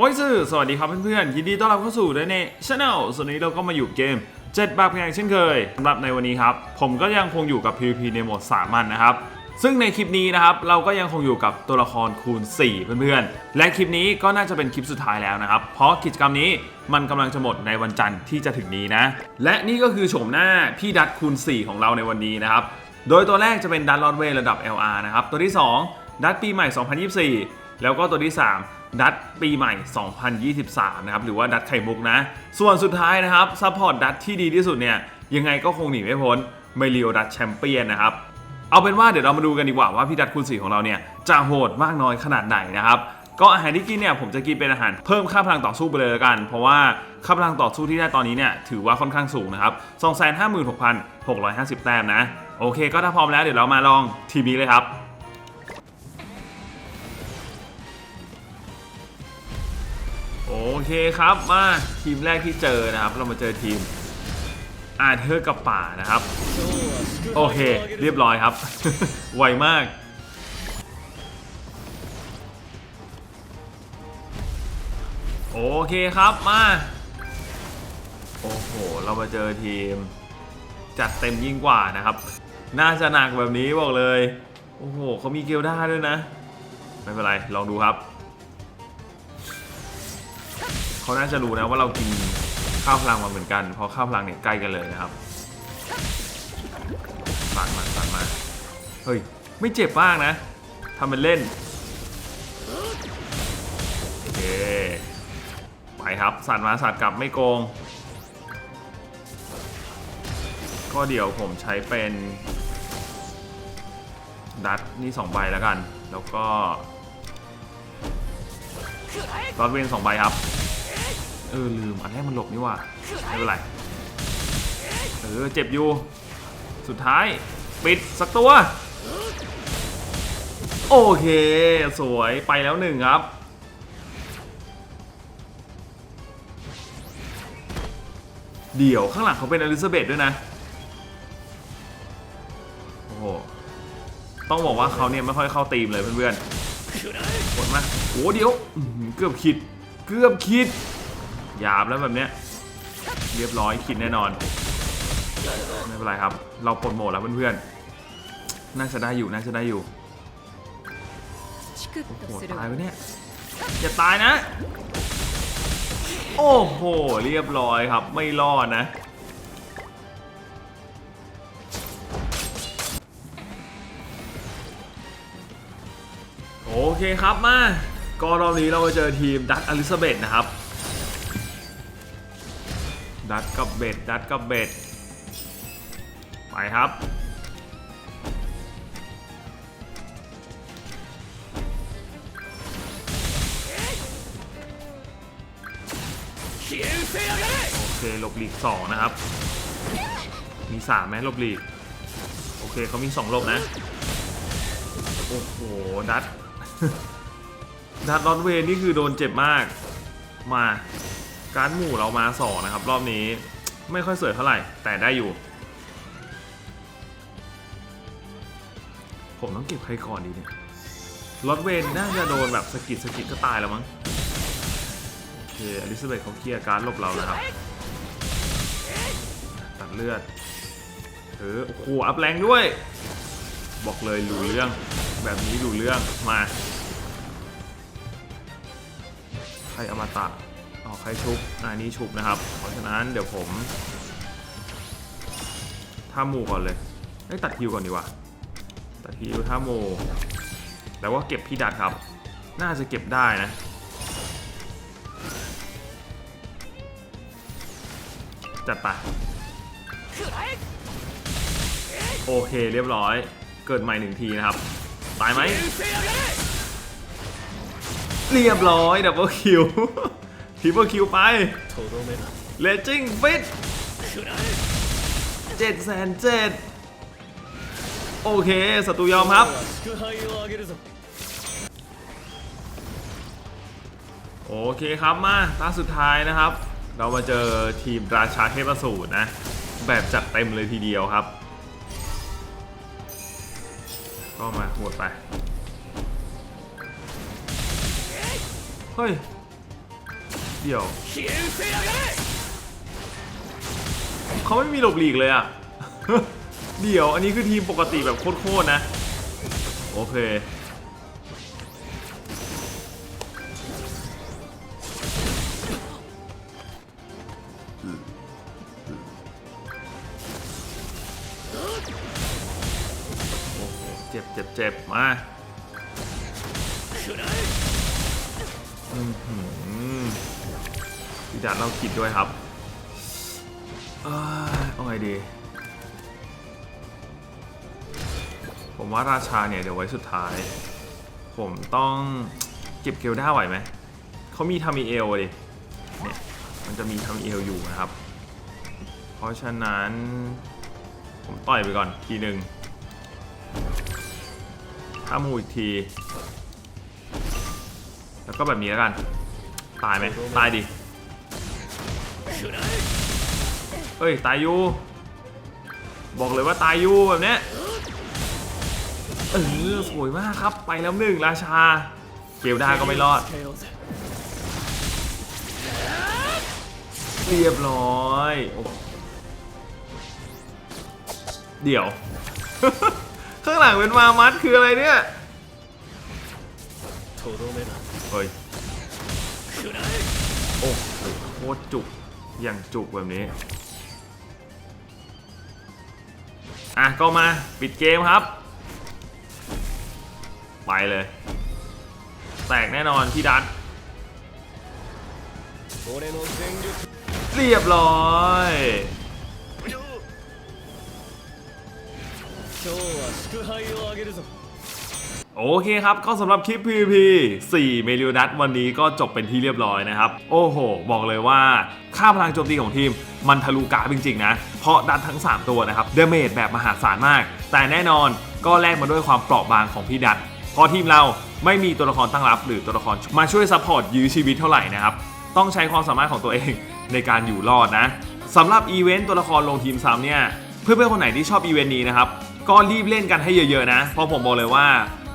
โอ้ยสื่อสวัสดีครับเพื่อนๆ ยินดีต้อนรับเข้าสู่ในในช anel ส่วนนี้เราก็มาอยู่เกม 7 บาปอย่างเช่นเคยสำหรับในวันนี้ครับ ผมก็ยังคงอยู่กับ PVP ในโหมดสามัญนะครับ ซึ่งในคลิปนี้นะครับ เราก็ยังคงอยู่กับตัวละครคูณ 4 เพื่อนๆ และคลิปนี้ก็น่าจะเป็นคลิปสุดท้ายแล้วนะครับ เพราะกิจกรรมนี้มันกำลังจะหมดในวันจันทร์ที่จะถึงนี้นะ และนี่ก็คือโฉมหน้าพี่ดัดคูณ 4 ของเราในวันนี้นะครับ โดยตัวแรกจะเป็นดัตลอดเวย์ระดับ LR นะครับ ตัวที่ 2 ดัตปีใหม่ 2024 แล้วก็ตัวที่ 3 ดัตปีใหม่ 2023 นะครับ หรือว่าดัตไข่มุกนะ ส่วนสุดท้ายนะครับซัพพอร์ตดัตที่ดีที่สุดเนี่ย ยังไงก็คงหนีไม่พ้นเมลิโอดัตแชมเปี้ยนนะครับ เอาเป็นว่าเดี๋ยวเรามาดูกันดีกว่าว่าพี่ดัตคูณสีของเราเนี่ย จะโหดมากน้อยขนาดไหนนะครับก็อาหารที่กินเนี่ยผมจะกินเป็นอาหารเพิ่มค่าพลังต่อสู้ไปเลยละกัน เพราะว่าค่าพลังต่อสู้ที่ได้ตอนนี้เนี่ยถือว่าค่อนข้างสูงนะครับ 256,650 แต้มนะ โอเคก็ถ้าพร้อมแล้วเดี๋ยวเรามาลองทีมนี้เลยครับ โอเคครับมาทีมแรกที่เจอนะครับ เรามาเจอทีมอาเธอร์กับป่านะครับ โอเค เรียบร้อยครับ ไวมาก โอเคครับมา โอ้โห เรามาเจอทีม จัดเต็มยิ่งกว่านะครับ น่าจะหนักแบบนี้บอกเลย โอ้โหเขามีเกลด้าด้วยนะ ไม่เป็นไร ลองดูครับ เขาน่าจะรู้นะว่าเรากินข้าวพลังมาเหมือนกันเพราะข้าวพลังเนี่ยใกล้กันเลยนะครับสั่นมาสั่นมาเฮ้ยไม่เจ็บมากนะทำเป็นเล่นโอเคไปครับสั่นมาสั่นกลับไม่โกง ก็เดี๋ยวผมใช้เป็นดัตนี่สองใบแล้วกัน แล้วก็รอดเวนสองใบครับ เออลืมอันแรกมันหลบนี่หว่าไม่เป็นไรเออเจ็บอยู่ สุดท้ายปิดสักตัว โอเค สวยไปแล้วหนึ่งครับเดี๋ยวข้างหลังเขาเป็นอลิซาเบธด้วยนะ โอ้โห ต้องบอกว่าเขาเนี่ยไม่ค่อยเข้าตีมเลยเพื่อนๆกดมาโอ้เดี๋ยวอื้อหือเกือบคิด เกือบคิด หยาบแล้วแบบเนี้ยเรียบร้อยคิดแน่นอน ไม่เป็นไรครับ เราปนโหมดแล้วเพื่อนๆ น่าจะได้อยู่น่าจะได้อยู่โอ้โหตายไปเนี่ยอย่าตายนะ โอ้โหเรียบร้อยครับไม่รอดนะโอเคครับมาก็รอบนี้เราไปเจอทีมดัตอลิซาเบธนะครับ ดัตกับเบ็ดดัตกับเบ็ดไปครับ โอเคหลบหลีกสองนะครับ มีสามไหมหลบหลีก โอเคเขามีสองหลบนะ โอ้โห ดัตดัตรอนเวนนี่คือโดนเจ็บมาก มา การหมู่เรามาสองนะครับ รอบนี้ไม่ค่อยสวยเท่าไหร่ แต่ได้อยู่ ผมต้องเก็บใครก่อนดีเนี่ยรถเวนน่าจะโดนแบบสกิดสกิดก็ตายแล้วมั้งโอเคอลิซาเบธเขาเคลียร์การหลบเรานะครับ ตัดเลือดเออโอ้โหอัพแรงด้วย บอกเลยหลูเรื่องแบบนี้หลูเรื่องมาใครอมตะ อ๋อใครชุบอันนี้ชุบนะครับ เพราะฉะนั้นเดี๋ยวผมท่ามูก่อนเลยเอ้ตัดฮิวก่อนดีกว่า ตัดฮิวท่ามูแล้วก็เก็บพี่ดัดครับ น่าจะเก็บได้นะจัดไปโอเคเรียบร้อย เกิดใหม่หนึ่งทีนะครับ ตายไหม เรียบร้อยดับเบิลคิว ทีเปอร์คิวไปเลจิ้งฟิตเจ็ดแสนเจ็ดโอเคศัตรูยอมครับ โอเคครับมาตาสุดท้ายนะครับ เรามาเจอทีมราชาเทพสูตรนะ แบบจัดเต็มเลยทีเดียวครับ ก็มาหวดไป เฮ้ย เดี๋ยวเขาไม่มีหลบหลีกเลยอะ เดี๋ยวอันนี้คือทีมปกติแบบโคตรๆนะ โอเค เจ็บเจ็บเจ็บมา พี่ดัดเราคิดด้วยครับเอาไงดี ผมว่าราชาเนี่ยเดี๋ยวไว้สุดท้าย ผมต้องเก็บเกลด้าไหวไหม เขามีทามีเอลดิ เนี่ย มันจะมีทามีเอลอยู่นะครับ เพราะฉะนั้น ผมต่อยไปก่อนทีหนึ่งถ้ามูอีกที แล้วก็แบบนี้แล้วกัน ตายไหม ตายดิ เฮ้ย ตายอยู่ บอกเลยว่าตายอยู่แบบนี้ยเออสวยมากครับ ไปแล้วหนึ่งราชา เกลด้าก็ไม่รอด เรียบร้อย เดี๋ยว ข้างหลังเป็นมามัดคืออะไรเนี่ยเฮ้ยโอ้โหโคตรจุก อย่างจุกแบบนี้ อ่ะ ก็มาปิดเกมครับ ไปเลย แตกแน่นอนพี่ดัน 俺の全力 เรียบร้อย 今日は祝杯をあげるぞ โอเคครับ ก็สำหรับคลิป PVP 4 เมลิวดัตวันนี้ก็จบเป็นที่เรียบร้อยนะครับ โอ้โห บอกเลยว่า ค่าพลังโจมตีของทีมมันทะลุกราฟจริงๆนะ เพราะดัตทั้ง 3 ตัวนะครับเดเมจแบบมหาศาลมาก แต่แน่นอนก็แลกมาด้วยความเปราะบางของพี่ดัตพราะทีมเราไม่มีตัวละครตั้งรับ หรือตัวละครมาช่วยซัพพอร์ตยื้อชีวิตเท่าไหร่นะครับต้องใช้ความสามารถของตัวเองในการอยู่รอดนะสำหรับอีเวนต์ตัวละครลงทีมซ้ำเนี่ยเพื่อนๆคนไหนที่ชอบอีเวนต์นี้นะครับก็รีบเล่นกันให้เยอะๆนะเพราะผมบอกเลยว่า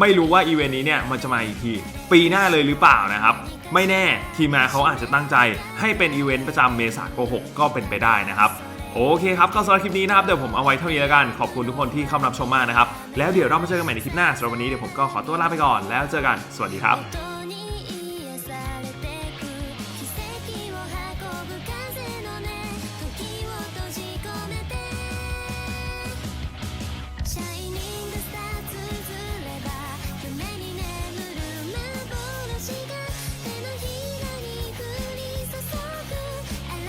ไม่รู้ว่าอีเวนต์นี้เนี่ยมันจะมาอีกทีปีหน้าเลยหรือเปล่านะครับ ไม่แน่ทีมงานเขาอาจจะตั้งใจให้เป็นอีเวนต์ประจำเมษาโกหกก็เป็นไปได้นะครับโอเคครับ ก็สำหรับคลิปนี้นะครับ เดี๋ยวผมเอาไว้เท่านี้แล้วกัน ขอบคุณทุกคนที่เข้ามารับชมมากนะครับ แล้วเดี๋ยวเรามาเจอกันใหม่ในคลิปหน้าสำหรับวันนี้เดี๋ยวผมก็ขอตัวลาไปก่อนแล้วเจอกัน สวัสดีครับ「